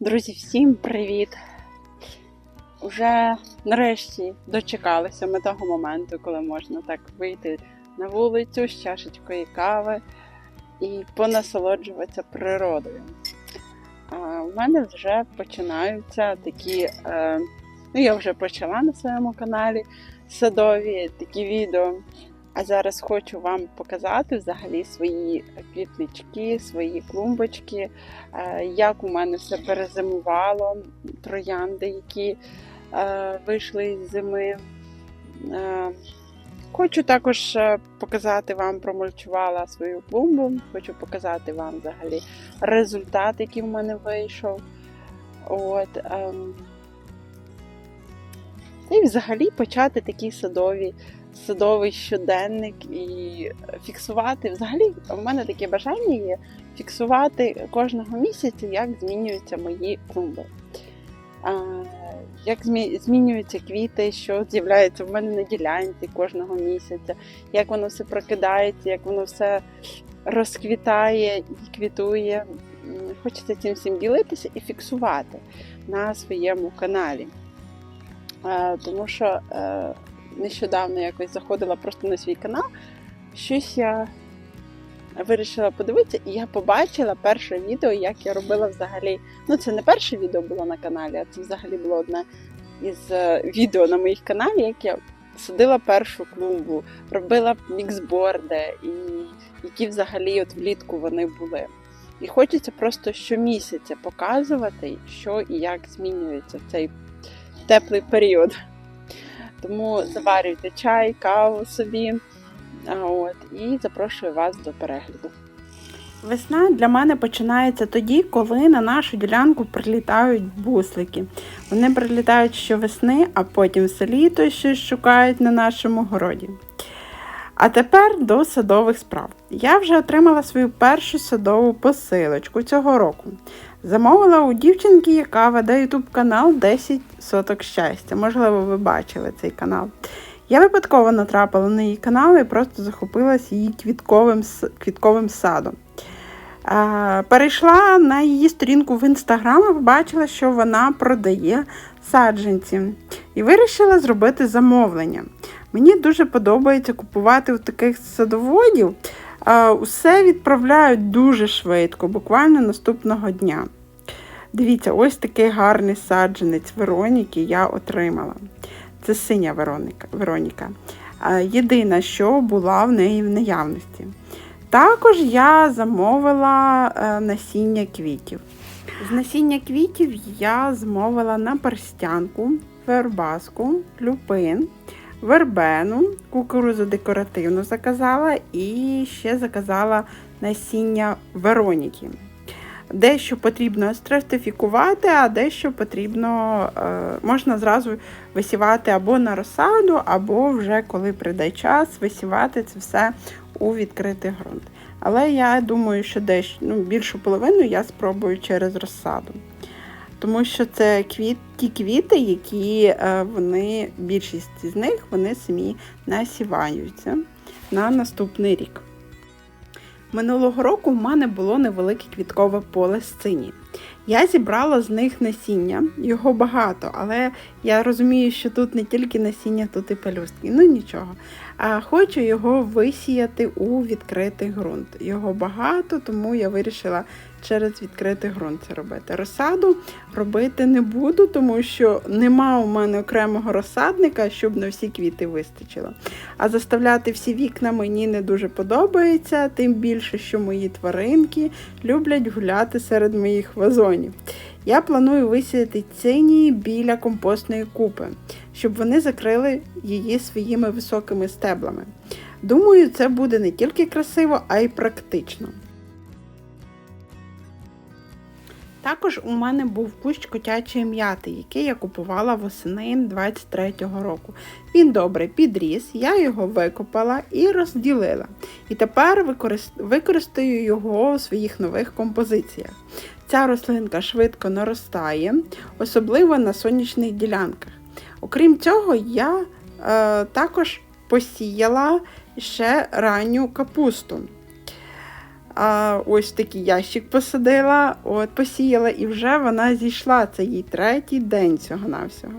Друзі, всім привіт! Уже нарешті дочекалися ми того моменту, коли можна так вийти на вулицю з чашечкою кави і понасолоджуватися природою. А в мене вже починаються такі, е, ну я вже почала на своєму каналі садові такі відео. А зараз хочу вам показати взагалі свої квітнички, свої клумбочки, е, як у мене все перезимувало, троянди, які е, вийшли з зими. Е, Хочу також показати вам, промульчувала свою клумбу, хочу показати вам взагалі результат, який в мене вийшов. От, ем, і взагалі почати такі садові садовий щоденник і фіксувати. Взагалі, в мене таке бажання є фіксувати кожного місяця, як змінюються мої клумби. Як змінюються квіти, що з'являється в мене на ділянці кожного місяця, як воно все прокидається, як воно все розквітає і квітує. Хочеться цим всім ділитися і фіксувати на своєму каналі. Тому що е, нещодавно якось заходила просто на свій канал. Щось я вирішила подивитися, і я побачила перше відео, як я робила взагалі. Ну, це не перше відео було на каналі, а це взагалі було одне із е, відео на моїх каналі, як я садила першу клумбу, робила міксборди, і які взагалі от влітку вони були. І хочеться просто щомісяця показувати, що і як змінюється цей теплий період. Тому заварюйте чай, каву собі. От, і запрошую вас до перегляду. Весна для мене починається тоді, коли на нашу ділянку прилітають буслики. Вони прилітають щовесни, а потім все літо щось шукають на нашому городі. А тепер до садових справ. Я вже отримала свою першу садову посилочку цього року. Замовила у дівчинки, яка веде YouTube канал 10 соток щастя. Можливо, ви бачили цей канал. Я випадково натрапила на її канал і просто захопилась її квітковим, квітковим садом. Перейшла на її сторінку в інстаграм і побачила, що вона продає саджанці. І вирішила зробити замовлення. Мені дуже подобається купувати у таких садоводів. Усе відправляють дуже швидко, буквально наступного дня. Дивіться, ось такий гарний саджанець Вероніки я отримала. Це синя Вероніка. Вероніка. Єдина, що була в неї в наявності. Також я замовила е, насіння квітів. З насіння квітів я замовила на перстянку, вербаску, люпин, вербену, кукурузу декоративну заказала і ще заказала насіння Вероніки. Дещо потрібно стратифікувати, а дещо потрібно е, можна зразу висівати або на розсаду, або вже коли прийде час, висівати це все у відкритий ґрунт. Але я думаю, що десь ну, більшу половину я спробую через розсаду. Тому що це квіт, ті квіти, які е, вони, більшість з них вони самі насіваються на наступний рік. Минулого року в мене було невелике квіткове поле з цині. Я зібрала з них насіння, його багато, але я розумію, що тут не тільки насіння, тут і пелюстки. Ну нічого. А хочу його висіяти у відкритий ґрунт. Його багато, тому я вирішила через відкритий ґрунт це робити. Розсаду робити не буду, тому що нема у мене окремого розсадника, щоб на всі квіти вистачило. А заставляти всі вікна мені не дуже подобається, тим більше, що мої тваринки люблять гуляти серед моїх вазонів. Я планую висіяти цині біля компостної купи, щоб вони закрили її своїми високими стеблами. Думаю, це буде не тільки красиво, а й практично. Також у мене був кущ котячої м'яти, який я купувала восени 23-го року. Він добре підріс, я його викопала і розділила. І тепер використаю його у своїх нових композиціях. Ця рослинка швидко наростає, особливо на сонячних ділянках. Окрім цього, я е, також посіяла ще ранню капусту. А, ось такий ящик посадила, от посіяла, і вже вона зійшла. Це їй третій день цього навсього.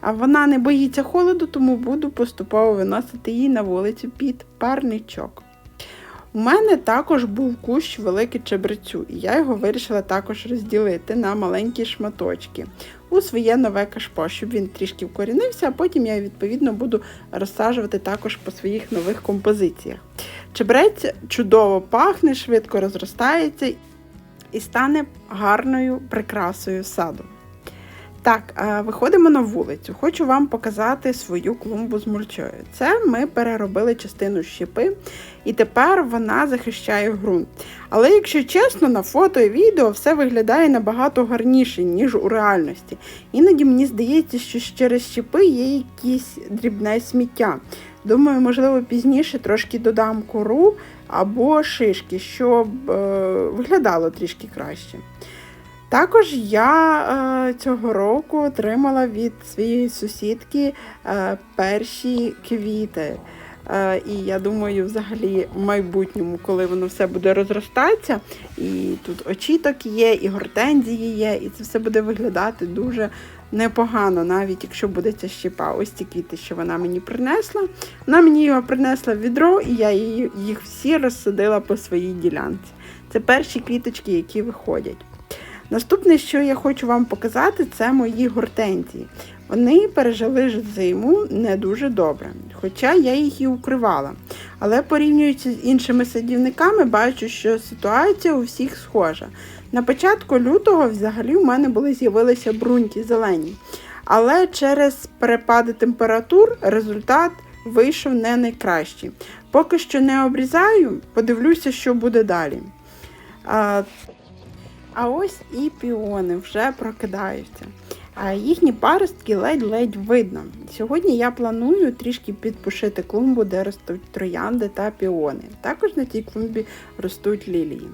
А вона не боїться холоду, тому буду поступово виносити її на вулицю під парничок. У мене також був кущ великий чебрецю, і я його вирішила також розділити на маленькі шматочки у своє нове кашпо, щоб він трішки вкорінився, а потім я відповідно буду розсаджувати також по своїх нових композиціях. Чебрець чудово пахне, швидко розростається і стане гарною прикрасою саду. Так, е, виходимо на вулицю. Хочу вам показати свою клумбу з мульчою. Це ми переробили частину щепи, і тепер вона захищає ґрунт. Але якщо чесно, на фото і відео все виглядає набагато гарніше, ніж у реальності. Іноді мені здається, що через щепи є якесь дрібне сміття. Думаю, можливо, пізніше трошки додам кору або шишки, щоб е, виглядало трішки краще. Також я е, цього року отримала від своєї сусідки е, перші квіти. Е, і я думаю, взагалі в майбутньому, коли воно все буде розростатися, і тут очіток є, і гортензії є, і це все буде виглядати дуже непогано, навіть якщо буде ця щепа. Ось ці квіти, що вона мені принесла. Вона мені його принесла в відро, і я їх всі розсадила по своїй ділянці. Це перші квіточки, які виходять. Наступне, що я хочу вам показати, це мої гортензії. Вони пережили зиму не дуже добре, хоча я їх і укривала. Але порівнюючи з іншими садівниками, бачу, що ситуація у всіх схожа. На початку лютого взагалі у мене були з'явилися бруньки зелені. Але через перепади температур результат вийшов не найкращий. Поки що не обрізаю, подивлюся, що буде далі. А, а ось і піони вже прокидаються. Їхні паростки ледь-ледь видно. Сьогодні я планую трішки підпушити клумбу, де ростуть троянди та піони. Також на цій клумбі ростуть лілії.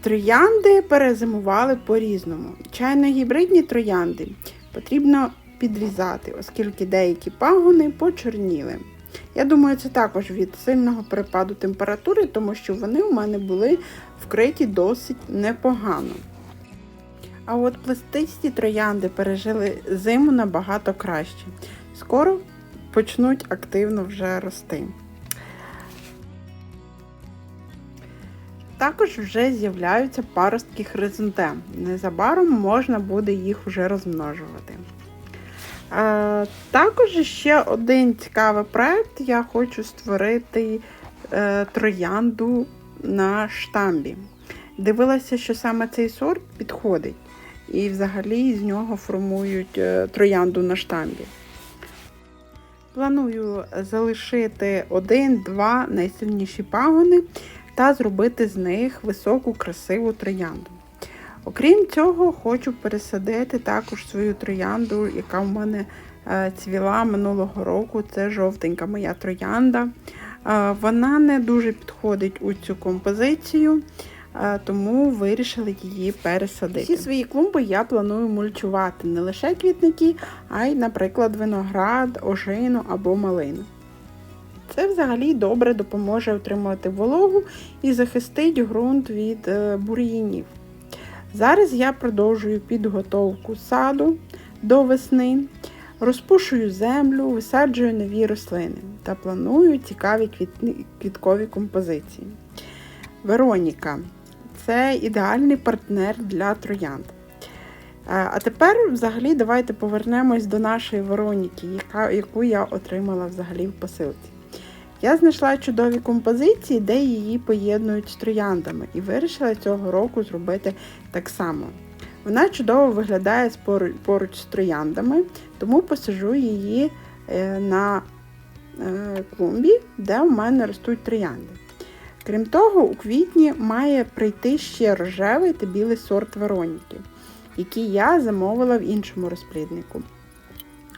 Троянди перезимували по-різному. Чайно-гібридні троянди потрібно підрізати, оскільки деякі пагони почорніли. Я думаю, це також від сильного перепаду температури, тому що вони у мене були вкриті досить непогано. А от пластисті троянди пережили зиму набагато краще. Скоро почнуть активно вже рости. Також вже з'являються паростки хризантем. Незабаром можна буде їх вже розмножувати. Також ще один цікавий проект. Я хочу створити е, троянду на штамбі. Дивилася, що саме цей сорт підходить. І взагалі з нього формують е, троянду на штамбі. Планую залишити один-два найсильніші пагони та зробити з них високу, красиву троянду. Окрім цього, хочу пересадити також свою троянду, яка в мене е, цвіла минулого року. Це жовтенька моя троянда. Е, вона не дуже підходить у цю композицію, тому вирішила її пересадити. Всі свої клумби я планую мульчувати не лише квітники, а й, наприклад, виноград, ожину або малину. Це взагалі добре допоможе отримувати вологу і захистить ґрунт від бур'їнів. Зараз я продовжую підготовку саду до весни, розпушую землю, висаджую нові рослини та планую цікаві квіткові композиції. Вероніка це ідеальний партнер для троянд. А тепер, взагалі, давайте повернемось до нашої Вероніки, яку я отримала взагалі в посилці. Я знайшла чудові композиції, де її поєднують з трояндами, і вирішила цього року зробити так само. Вона чудово виглядає поруч з трояндами, тому посажу її е, на е, клумбі, де у мене ростуть троянди. Крім того, у квітні має прийти ще рожевий та білий сорт Вероніки, який я замовила в іншому розпліднику.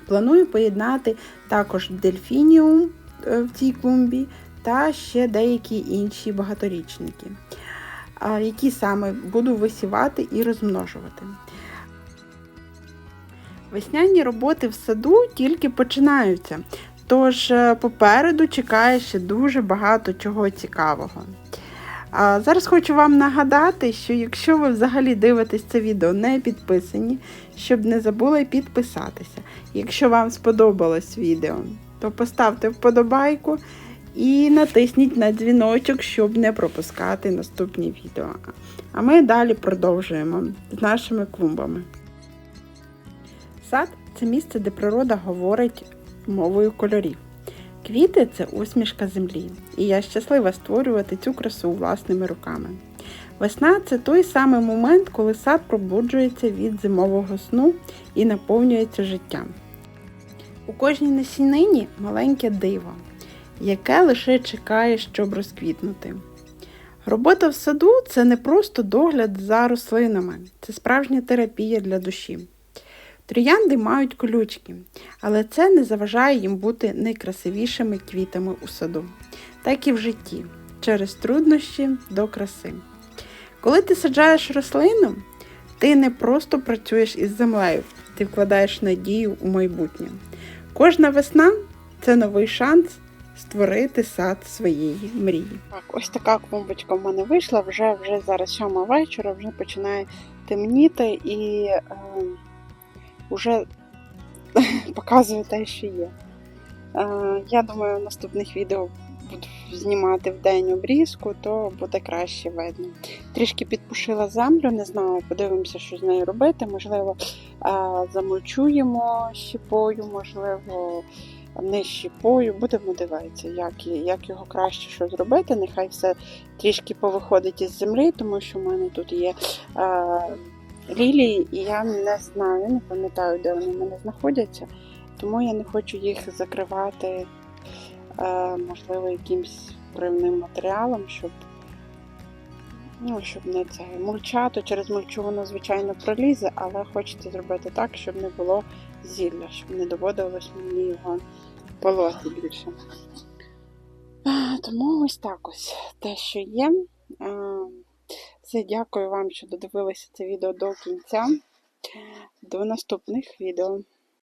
Планую поєднати також дельфініум Е, в цій клумбі, та ще деякі інші багаторічники, які саме буду висівати і розмножувати. Весняні роботи в саду тільки починаються, тож е, попереду чекає ще дуже багато чого цікавого. А зараз хочу вам нагадати, що якщо ви взагалі дивитесь це відео не підписані, щоб не забули підписатися. Якщо вам сподобалось відео, то поставте вподобайку і натисніть на дзвіночок, щоб не пропускати наступні відео. А ми далі продовжуємо з нашими клумбами. Сад це місце, де природа говорить мовою кольорів. Квіти це усмішка землі, і я щаслива створювати цю красу власними руками. Весна це той самий момент, коли сад пробуджується від зимового сну і наповнюється життям. У кожній насінині маленьке диво, яке лише чекає, щоб розквітнути. Робота в саду це не просто догляд за рослинами, це справжня терапія для душі. Троянди мають колючки, але це не заважає їм бути найкрасивішими квітами у саду, так і в житті, через труднощі до краси. Коли ти саджаєш рослину, ти не просто працюєш із землею, ти вкладаєш надію у майбутнє. Кожна весна це новий шанс створити сад своєї мрії. Так, ось така клумбочка в мене вийшла. Вже вже зараз сьома вечора, вже починає темніти і е, вже показую те, що є. Е, я думаю, в наступних відео буду знімати в день обрізку, то буде краще видно. Трішки підпушила землю, не знаю, подивимося, що з нею робити. Можливо, е, замульчуємо щіпою, можливо, не щіпою. Будемо дивитися, як, як його краще що зробити. Нехай все трішки повиходить із землі, тому що в мене тут є. Е, Лілії, і я не знаю, не пам'ятаю, де вони в мене знаходяться, тому я не хочу їх закривати, е, можливо, якимсь кривним матеріалом, щоб ну, щоб не це мульча, то через мульчу воно, звичайно, пролізе, але хочеться зробити так, щоб не було зілля, щоб не доводилось мені його полоти більше. Е, Тому ось так ось те, що є. Е, все, дякую вам, що додивилися це відео до кінця. До наступних відео.